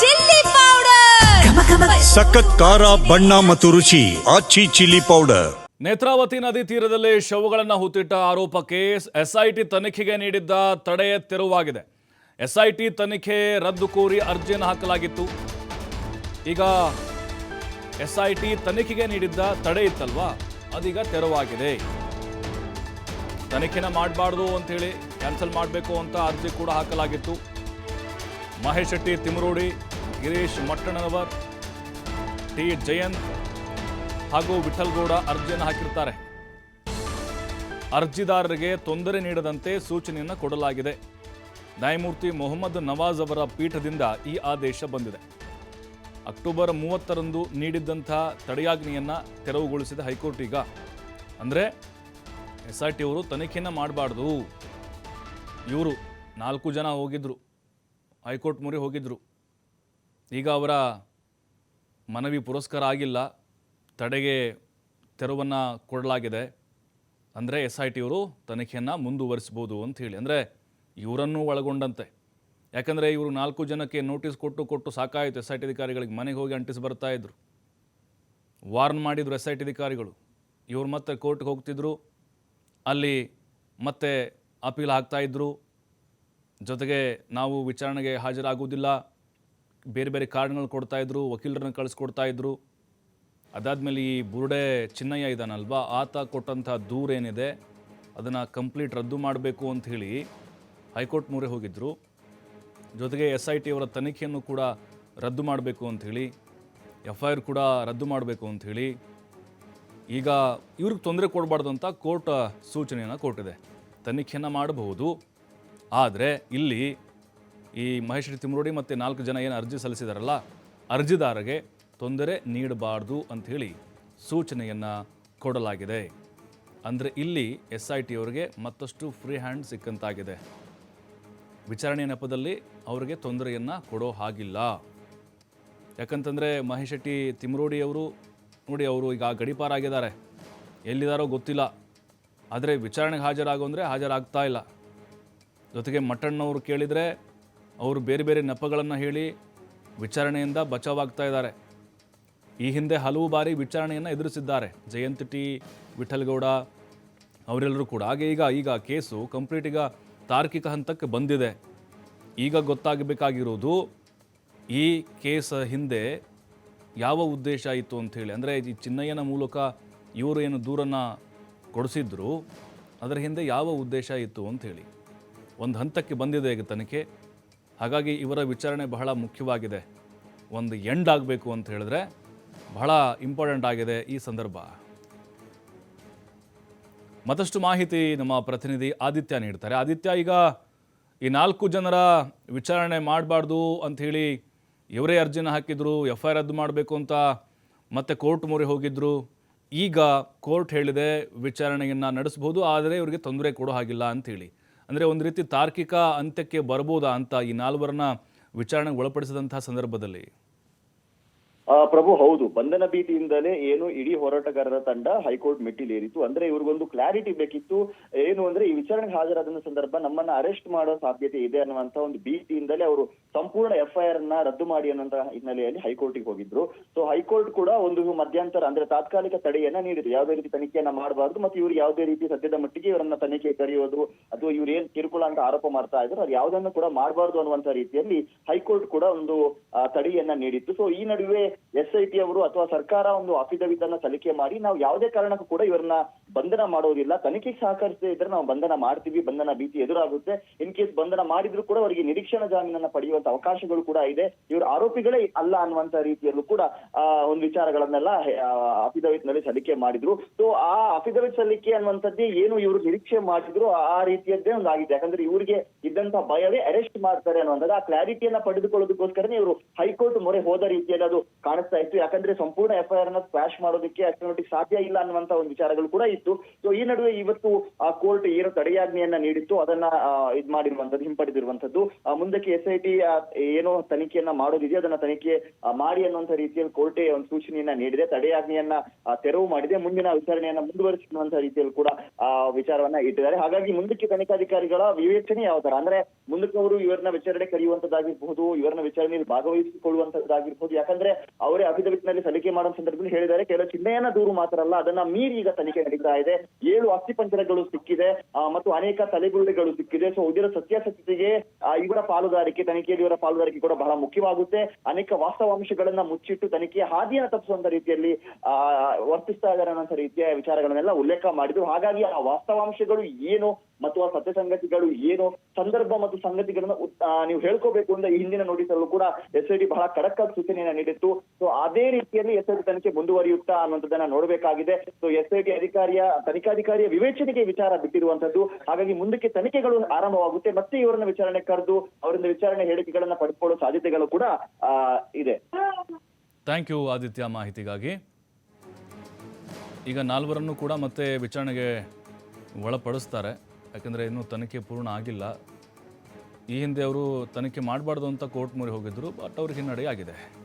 Chilli powder. ಸಖತ್ ಖಾರ ಬಣ್ಣ ಮತ್ತು ರುಚಿ ಆಚಿ ಚಿಲ್ಲಿ ಪೌಡರ್. ನೇತ್ರಾವತಿ ನದಿ ತೀರದಲ್ಲಿ ಶವಗಳನ್ನು ಹುತ್ತಿಟ್ಟ ಆರೋಪಕ್ಕೆ ಎಸ್ಐಟಿ ತನಿಖೆಗೆ ನೀಡಿದ್ದ ತಡೆ ತೆರವಾಗಿದೆ. ಎಸ್ಐಟಿ ತನಿಖೆ ರದ್ದು ಕೋರಿ ಅರ್ಜಿಯನ್ನು ಹಾಕಲಾಗಿತ್ತು. ಈಗ ಎಸ್ಐಟಿ ತನಿಖೆಗೆ ನೀಡಿದ್ದ ತಡೆ ಇತ್ತಲ್ವಾ? ಅದೀಗ ತೆರವಾಗಿದೆ. ತನಿಖೆನ ಮಾಡಬಾರ್ದು ಅಂತೇಳಿ ಕ್ಯಾನ್ಸಲ್ ಮಾಡಬೇಕು ಅಂತ ಅರ್ಜಿ ಕೂಡ ಹಾಕಲಾಗಿತ್ತು. ಮಹೇಶ್ ಶೆಟ್ಟಿ ತಿಮರೋಡಿ ಗಿರೀಶ್ ಮಟ್ಟಣ್ಣನವರ್, ಟಿ ಜಯಂತ್ ಹಾಗೂ ವಿಠಲ್ಗೌಡ ಅರ್ಜಿಯನ್ನು ಹಾಕಿರ್ತಾರೆ ಅರ್ಜಿದಾರರಿಗೆ ತೊಂದರೆ ನೀಡದಂತೆ ಸೂಚನೆಯನ್ನು ಕೊಡಲಾಗಿದೆ. ನ್ಯಾಯಮೂರ್ತಿ ಮೊಹಮ್ಮದ್ ನವಾಜ್ ಅವರ ಪೀಠದಿಂದ ಈ ಆದೇಶ ಬಂದಿದೆ. ಅಕ್ಟೋಬರ್ ಮೂವತ್ತರಂದು ನೀಡಿದ್ದಂಥ ತಡೆಯಾಜ್ಞೆಯನ್ನು ತೆರವುಗೊಳಿಸಿದ ಹೈಕೋರ್ಟ್ ಈಗ. ಅಂದರೆ, ಎಸ್ ಐ ಟಿ ಅವರು ತನಿಖೆಯನ್ನು ಮಾಡಬಾರ್ದು. ಇವರು ನಾಲ್ಕು ಜನ ಹೋಗಿದ್ರು. ಹೈಕೋರ್ಟ್ ಮೊರೆ ಹೋಗಿದ್ದರು ಈಗ ಅವರ ಮನವಿ ಪುರಸ್ಕಾರ ಆಗಿಲ್ಲ. ತಡೆಗೆ ತೆರವನ್ನು ಕೊಡಲಾಗಿದೆ. ಅಂದರೆ ಎಸ್ ಐ ಟಿಯವರು ತನಿಖೆಯನ್ನು ಮುಂದುವರಿಸ್ಬೋದು ಅಂತ ಹೇಳಿ. ಅಂದರೆ ಇವರನ್ನು ಒಳಗೊಂಡಂತೆ. ಯಾಕಂದರೆ ಇವರು ನಾಲ್ಕು ಜನಕ್ಕೆ ನೋಟಿಸ್ ಕೊಟ್ಟು ಕೊಟ್ಟು ಸಾಕಾಯಿತು. ಎಸ್ ಐ ಟಿ ಅಧಿಕಾರಿಗಳಿಗೆ ಮನೆಗೆ ಹೋಗಿ ಅಂಟಿಸಿ ಬರ್ತಾ ಇದ್ರು. ವಾರ್ನ್ ಮಾಡಿದರು ಎಸ್ ಐ ಟಿ ಅಧಿಕಾರಿಗಳು. ಇವರು ಮತ್ತೆ ಕೋರ್ಟ್ಗೆ ಹೋಗ್ತಿದ್ರು. ಅಲ್ಲಿ ಮತ್ತೆ ಅಪೀಲ್ ಹಾಕ್ತಾಯಿದ್ರು ಜೊತೆಗೆ ನಾವು ವಿಚಾರಣೆಗೆ ಹಾಜರಾಗುವುದಿಲ್ಲ. ಬೇರೆ ಬೇರೆ ಕಾರಣಗಳು ಕೊಡ್ತಾಯಿದ್ರು ವಕೀಲರನ್ನ ಕಳಿಸ್ಕೊಡ್ತಾ ಇದ್ರು. ಅದಾದಮೇಲೆ ಈ ಬುರುಡೆ ಚಿನ್ನಯ್ಯ ಇದ್ದಾನಲ್ವಾ ಆತ ಕೊಟ್ಟಂಥ ದೂರ ಏನಿದೆ, ಅದನ್ನು ಕಂಪ್ಲೀಟ್ ರದ್ದು ಮಾಡಬೇಕು ಅಂತ ಹೇಳಿ ಹೈಕೋರ್ಟ್ ಮೊರೆ ಹೋಗಿದ್ದರು ಜೊತೆಗೆ ಎಸ್ ಐ ಟಿ ಅವರ ತನಿಖೆಯನ್ನು ಕೂಡ ರದ್ದು ಮಾಡಬೇಕು ಅಂಥೇಳಿ ಎಫ್ ಐ ಆರ್ ಕೂಡ ರದ್ದು ಮಾಡಬೇಕು ಅಂಥೇಳಿ ಈಗ ಇವ್ರಿಗೆ ತೊಂದರೆ ಕೊಡಬಾರ್ದು ಅಂತ ಕೋರ್ಟ್ ಸೂಚನೆಯನ್ನು ಕೊಟ್ಟಿದೆ. ತನಿಖೆಯನ್ನು ಮಾಡಬಹುದು. ಆದರೆ ಇಲ್ಲಿ ಈ ಮಹೇಶ್ ತಿಮ್ರೋಡಿ ಮತ್ತು ನಾಲ್ಕು ಜನ ಏನು ಅರ್ಜಿ ಸಲ್ಲಿಸಿದಾರಲ್ಲ ಅರ್ಜಿದಾರರಿಗೆ ತೊಂದರೆ ನೀಡಬಾರ್ದು ಅಂಥೇಳಿ ಸೂಚನೆಯನ್ನು ಕೊಡಲಾಗಿದೆ. ಅಂದರೆ ಇಲ್ಲಿ ಎಸ್ ಐ ಟಿ ಅವರಿಗೆ ಮತ್ತಷ್ಟು ಫ್ರೀ ಹ್ಯಾಂಡ್ ಸಿಕ್ಕಂತಾಗಿದೆ. ವಿಚಾರಣೆ ನೆಪದಲ್ಲಿ ಅವರಿಗೆ ತೊಂದರೆಯನ್ನು ಕೊಡೋ ಹಾಗಿಲ್ಲ. ಯಾಕಂತಂದರೆ ಮಹೇಶ್ ಶೆಟ್ಟಿ ತಿಮ್ರೋಡಿಯವರು ನೋಡಿ ಅವರು ಈಗ ಗಡಿಪಾರಾಗಿದ್ದಾರೆ. ಎಲ್ಲಿದ್ದಾರೋ ಗೊತ್ತಿಲ್ಲ. ಆದರೆ ವಿಚಾರಣೆಗೆ ಹಾಜರಾಗು ಅಂದರೆ ಹಾಜರಾಗ್ತಾ ಇಲ್ಲ. ಜೊತೆಗೆ ಮಟ್ಟಣ್ಣವರು ಕೇಳಿದರೆ ಅವರು ಬೇರೆ ಬೇರೆ ನೆಪಗಳನ್ನು ಹೇಳಿ ವಿಚಾರಣೆಯಿಂದ ಬಚಾವಾಗ್ತಾ ಇದ್ದಾರೆ. ಈ ಹಿಂದೆ ಹಲವು ಬಾರಿ ವಿಚಾರಣೆಯನ್ನು ಎದುರಿಸಿದ್ದಾರೆ. ಜಯಂತ್ ಟಿ ವಿಠಲ್ಗೌಡ ಅವರೆಲ್ಲರೂ ಕೂಡ. ಹಾಗೆ ಈಗ ಈಗ ಕೇಸು ಕಂಪ್ಲೀಟ್ ಈಗ ತಾರ್ಕಿಕ ಹಂತಕ್ಕೆ ಬಂದಿದೆ. ಈಗ ಗೊತ್ತಾಗಬೇಕಾಗಿರೋದು ಈ ಕೇಸ್ ಹಿಂದೆ ಯಾವ ಉದ್ದೇಶ ಇತ್ತು ಅಂಥೇಳಿ ಅಂದರೆ ಈ ಚಿನ್ನಯ್ಯನ ಮೂಲಕ ಇವರು ಏನು ದೂರನ್ನು ಕೊಡಿಸಿದ್ರು, ಅದರ ಹಿಂದೆ ಯಾವ ಉದ್ದೇಶ ಇತ್ತು ಅಂಥೇಳಿ ಒಂದು ಹಂತಕ್ಕೆ ಬಂದಿದೆ ಈಗ ತನಿಖೆ. ಹಾಗಾಗಿ ಇವರ ವಿಚಾರಣೆ ಬಹಳ ಮುಖ್ಯವಾಗಿದೆ. ಒಂದು ಎಂಡ್ ಆಗಬೇಕು ಅಂತ ಹೇಳಿದ್ರೆ ಬಹಳ ಇಂಪಾರ್ಟೆಂಟ್ ಆಗಿದೆ ಈ ಸಂದರ್ಭ. ಮತ್ತಷ್ಟು ಮಾಹಿತಿ ನಮ್ಮ ಪ್ರತಿನಿಧಿ ಆದಿತ್ಯ ನೀಡ್ತಾರೆ. ಆದಿತ್ಯ, ಈಗ ಈ ನಾಲ್ಕು ಜನರ ವಿಚಾರಣೆ ಮಾಡಬಾರ್ದು ಅಂಥೇಳಿ ಇವರೇ ಅರ್ಜಿನ ಹಾಕಿದ್ರು ಎಫ್ ಐ ರದ್ದು ಮಾಡಬೇಕು ಅಂತ ಮತ್ತೆ ಕೋರ್ಟ್ ಮೊರೆ ಹೋಗಿದ್ರು. ಈಗ ಕೋರ್ಟ್ ಹೇಳಿದೆ ವಿಚಾರಣೆಯನ್ನು ನಡೆಸ್ಬೋದು, ಆದರೆ ಇವರಿಗೆ ತೊಂದರೆ ಕೊಡೋ ಹಾಗಿಲ್ಲ ಅಂಥೇಳಿ ಅಂದರೆ ಒಂದು ರೀತಿ ತಾರ್ಕಿಕ ಅಂತ್ಯಕ್ಕೆ ಬರ್ಬೋದಾ ಅಂತ ಈ ನಾಲ್ವರನ್ನ ವಿಚಾರಣೆಗೆ ಒಳಪಡಿಸಿದಂತಹ ಸಂದರ್ಭದಲ್ಲಿ? ಪ್ರಭು ಹೌದು. ಬಂಧನ ಭೀತಿಯಿಂದಲೇ ಏನು ಇಡೀ ಹೋರಾಟಗಾರರ ತಂಡ ಹೈಕೋರ್ಟ್ ಮೆಟ್ಟಿಲೇರಿತು. ಅಂದ್ರೆ ಇವ್ರಿಗೊಂದು ಕ್ಲಾರಿಟಿ ಬೇಕಿತ್ತು. ಏನು ಅಂದ್ರೆ ಈ ವಿಚಾರಣೆಗೆ ಹಾಜರಾದ ಸಂದರ್ಭ ನಮ್ಮನ್ನ ಅರೆಸ್ಟ್ ಮಾಡೋ ಸಾಧ್ಯತೆ ಇದೆ ಅನ್ನುವಂತ ಒಂದು ಭೀತಿಯಿಂದಲೇ ಅವರು ಸಂಪೂರ್ಣ ಎಫ್ಐಆರ್ ಅನ್ನ ರದ್ದು ಮಾಡಿ ಅನ್ನೋಂತ ಹಿನ್ನೆಲೆಯಲ್ಲಿ ಹೈಕೋರ್ಟಿಗೆ ಹೋಗಿದ್ರು. ಸೊ ಹೈಕೋರ್ಟ್ ಕೂಡ ಒಂದು ಮಧ್ಯಂತರ ಅಂದ್ರೆ ತಾತ್ಕಾಲಿಕ ತಡೆಯನ್ನ ನೀಡಿದ್ರು. ಯಾವುದೇ ರೀತಿ ತನಿಖೆಯನ್ನ ಮಾಡಬಾರದು ಮತ್ತೆ ಇವ್ರು ಯಾವುದೇ ರೀತಿ ಸದ್ಯದ ಮಟ್ಟಿಗೆ ಇವರನ್ನ ತನಿಖೆ ಕರೆಯೋದು ಅಥವಾ ಇವ್ರು ಏನ್ ಕಿರುಕುಳ ಅಂತ ಆರೋಪ ಮಾಡ್ತಾ ಇದ್ರು ಅದು ಯಾವುದನ್ನು ಕೂಡ ಮಾಡಬಾರ್ದು ಅನ್ನುವಂತ ರೀತಿಯಲ್ಲಿ ಹೈಕೋರ್ಟ್ ಕೂಡ ಒಂದು ಆ, ತಡೆಯನ್ನ ನೀಡಿತ್ತು. ಸೊ ಈ ನಡುವೆ with ಎಸ್ ಐ ಟಿ ಅವರು ಅಥವಾ ಸರ್ಕಾರ ಒಂದು ಅಫಿಡವಿಟ್ ಅನ್ನ ಸಲ್ಲಿಕೆ ಮಾಡಿ, ನಾವು ಯಾವುದೇ ಕಾರಣಕ್ಕೂ ಕೂಡ ಇವರನ್ನ ಬಂಧನ ಮಾಡೋದಿಲ್ಲ. ತನಿಖೆಗೆ ಸಹಕರಿಸದೇ ಇದ್ರೆ ನಾವು ಬಂಧನ ಮಾಡ್ತೀವಿ, ಬಂಧನ ಭೀತಿ ಎದುರಾಗುತ್ತೆ. ಇನ್ ಕೇಸ್ ಬಂಧನ ಮಾಡಿದ್ರು ಕೂಡ ಅವರಿಗೆ ನಿರೀಕ್ಷಣಾ ಜಾಮೀನನ್ನ ಪಡೆಯುವಂತ ಅವಕಾಶಗಳು ಕೂಡ ಇದೆ. ಇವರು ಆರೋಪಿಗಳೇ ಅಲ್ಲ ಅನ್ನುವಂತ ರೀತಿಯಲ್ಲೂ ಕೂಡ ಒಂದು ವಿಚಾರಗಳನ್ನೆಲ್ಲ ಅಫಿಡವಿಟ್ನಲ್ಲಿ ಸಲ್ಲಿಕೆ ಮಾಡಿದ್ರು. ಸೊ ಆ ಅಫಿಡವಿಟ್ ಸಲ್ಲಿಕೆ ಅನ್ನುವಂಥದ್ದೇ ಏನು ಇವರು ನಿರೀಕ್ಷೆ ಮಾಡಿದ್ರು, ಆ ರೀತಿಯದ್ದೇ ಒಂದು ಆಗಿದೆ ಯಾಕಂದ್ರೆ ಇವರಿಗೆ ಇದ್ದಂತ ಭಯವೇ ಅರೆಸ್ಟ್ ಮಾಡ್ತಾರೆ ಅನ್ನುವಂಥದ್ದು. ಆ ಕ್ಲಾರಿಟಿಯನ್ನ ಪಡೆದುಕೊಳ್ಳೋದಕ್ಕೋಸ್ಕರನೇ ಇವರು ಹೈಕೋರ್ಟ್ ಮೊರೆ ಹೋದ ರೀತಿಯಲ್ಲಿ ಅದು ಕಾಣಿಸ್ತಾ ಇತ್ತು. ಯಾಕಂದ್ರೆ ಸಂಪೂರ್ಣ ಎಫ್ಐಆರ್ನ ಸ್ಕ್ವಾಶ್ ಮಾಡೋದಕ್ಕೆ ಅಷ್ಟರ ಸಾಧ್ಯ ಇಲ್ಲ ಅನ್ನುವಂತ ಒಂದು ವಿಚಾರಗಳು ಕೂಡ ಇತ್ತು. ಸೊ ಈ ನಡುವೆ ಇವತ್ತು ಆ ಕೋರ್ಟ್ ಏನು ತಡೆಯಾಜ್ಞೆಯನ್ನ ನೀಡಿತ್ತು. ಅದನ್ನ ಇದ್ ಮಾಡಿರುವಂತದ್ದು ಹಿಂಪಡೆದಿರುವಂತದ್ದು ಮುಂದಕ್ಕೆ ಎಸ್ ಐ ಏನೋ ತನಿಖೆಯನ್ನ ಮಾಡೋದಿದೆಯೋ ಅದನ್ನ ತನಿಖೆ ಮಾಡಿ ಅನ್ನುವಂತ ರೀತಿಯಲ್ಲಿ ಕೋರ್ಟೆ ಒಂದು ಸೂಚನೆಯನ್ನ ನೀಡಿದೆ. ತಡೆಯಾಜ್ಞೆಯನ್ನ ತೆರವು ಮಾಡಿದೆ. ಮುಂದಿನ ವಿಚಾರಣೆಯನ್ನ ಮುಂದುವರಿಸುವಂತ ರೀತಿಯಲ್ಲಿ ಕೂಡ, ಆ, ವಿಚಾರವನ್ನ ಇಟ್ಟಿದ್ದಾರೆ. ಹಾಗಾಗಿ ಮುಂದಕ್ಕೆ ತನಿಖಾಧಿಕಾರಿಗಳ ವಿವೇಚನೆ ಯಾವ ತರ? ಅಂದ್ರೆ ಮುಂದಕ್ಕೆ ಅವರು ಇವರನ್ನ ವಿಚಾರಣೆ ಕರೆಯುವಂತದ್ದಾಗಿರ್ಬಹುದು ಇವರನ್ನ ವಿಚಾರಣೆಯಲ್ಲಿ ಭಾಗವಹಿಸಿಕೊಳ್ಳುವಂತದ್ದಾಗಿರ್ಬಹುದು ಯಾಕಂದ್ರೆ ಅವರೇ ಅಫಿಡವಿಟ್ನಲ್ಲಿ ಸಲಿಕೆ ಮಾಡುವ ಸಂದರ್ಭದಲ್ಲಿ ಹೇಳಿದ್ದಾರೆ. ಕೇವಲ ಚಿಹ್ನೆಯನ್ನ ದೂರು ಮಾತ್ರ ಅಲ್ಲ, ಅದನ್ನ ಮೀರಿ ಈಗ ತನಿಖೆ ನಡೀತಾ ಇದೆ. ಏಳು ಅಸ್ಥಿಪಂಜರಗಳು ಸಿಕ್ಕಿದೆ ಮತ್ತು ಅನೇಕ ತಲೆಗುರುಡೆಗಳು ಸಿಕ್ಕಿದೆ. ಸೊ ಇದರ ಸತ್ಯಾಸತ್ಯತೆಗೆ ಇವರ ಪಾಲುದಾರಿಕೆ ತನಿಖೆಯಲ್ಲಿ ಇವರ ಪಾಲುದಾರಿಕೆ ಕೂಡ ಬಹಳ ಮುಖ್ಯವಾಗುತ್ತೆ. ಅನೇಕ ವಾಸ್ತವಾಂಶಗಳನ್ನ ಮುಚ್ಚಿಟ್ಟು ತನಿಖೆಯ ಹಾದಿಯನ್ನು ತಪ್ಪಿಸುವಂತ ರೀತಿಯಲ್ಲಿ ವರ್ತಿಸ್ತಾ ಇದ್ದಾರೆ ಅನ್ನೋ ರೀತಿಯ ವಿಚಾರಗಳನ್ನೆಲ್ಲ ಉಲ್ಲೇಖ ಮಾಡಿದ್ರು. ಹಾಗಾಗಿ ಆ ವಾಸ್ತವಾಂಶಗಳು ಏನು ಮತ್ತು ಆ ಸತ್ಯ ಸಂಗತಿಗಳು ಏನು ಸಂದರ್ಭ ಮತ್ತು ಸಂಗತಿಗಳನ್ನ ನೀವು ಹೇಳ್ಕೋಬೇಕು ಅಂತ ಈ ಹಿಂದಿನ ನೋಟಿಸಲ್ಲೂ ಕೂಡ ಎಸ್ ಐ ಟಿ ಬಹಳ ಖಡಕ್ ಆಗಿ ಸೂಚನೆಯನ್ನ ನೀಡಿತ್ತು. ಸೊ ಅದೇ ರೀತಿಯಲ್ಲಿ ಎಸ್ ಐ ಟಿ ತನಿಖೆ ಮುಂದುವರಿಯುತ್ತಾ ಅನ್ನುವಂಥದ್ದನ್ನ ನೋಡಬೇಕಾಗಿದೆ. ಸೊ ಎಸ್ ಐ ಟಿ ಅಧಿಕಾರಿಯ, ತನಿಖಾಧಿಕಾರಿಯ ವಿವೇಚನೆಗೆ ವಿಚಾರ ಬಿಟ್ಟಿರುವಂತದ್ದು ಹಾಗಾಗಿ ಮುಂದಕ್ಕೆ ತನಿಖೆಗಳು ಆರಂಭವಾಗುತ್ತೆ. ಮತ್ತೆ ಇವರನ್ನ ವಿಚಾರಣೆ ಕರೆದು ಅವರಿಂದ ವಿಚಾರಣೆ ಹೇಳಿಕೆಗಳನ್ನ ಪಡೆದುಕೊಳ್ಳೋ ಸಾಧ್ಯತೆಗಳು ಕೂಡ ಇದೆ. ಥ್ಯಾಂಕ್ ಯು ಆದಿತ್ಯ, ಮಾಹಿತಿಗಾಗಿ. ಈಗ ನಾಲ್ವರನ್ನು ಕೂಡ ಮತ್ತೆ ವಿಚಾರಣೆಗೆ ಒಳಪಡಿಸ್ತಾರೆ. ಯಾಕಂದರೆ ಇನ್ನೂ ತನಿಖೆ ಪೂರ್ಣ ಆಗಿಲ್ಲ. ಈ ಹಿಂದೆ ಅವರು ತನಿಖೆ ಮಾಡಬಾರ್ದು ಅಂತ ಕೋರ್ಟ್ ಮೊರೆ ಹೋಗಿದ್ದರು ಬಟ್ ಅವ್ರಿಗೆ ಹಿನ್ನಡೆ ಆಗಿದೆ.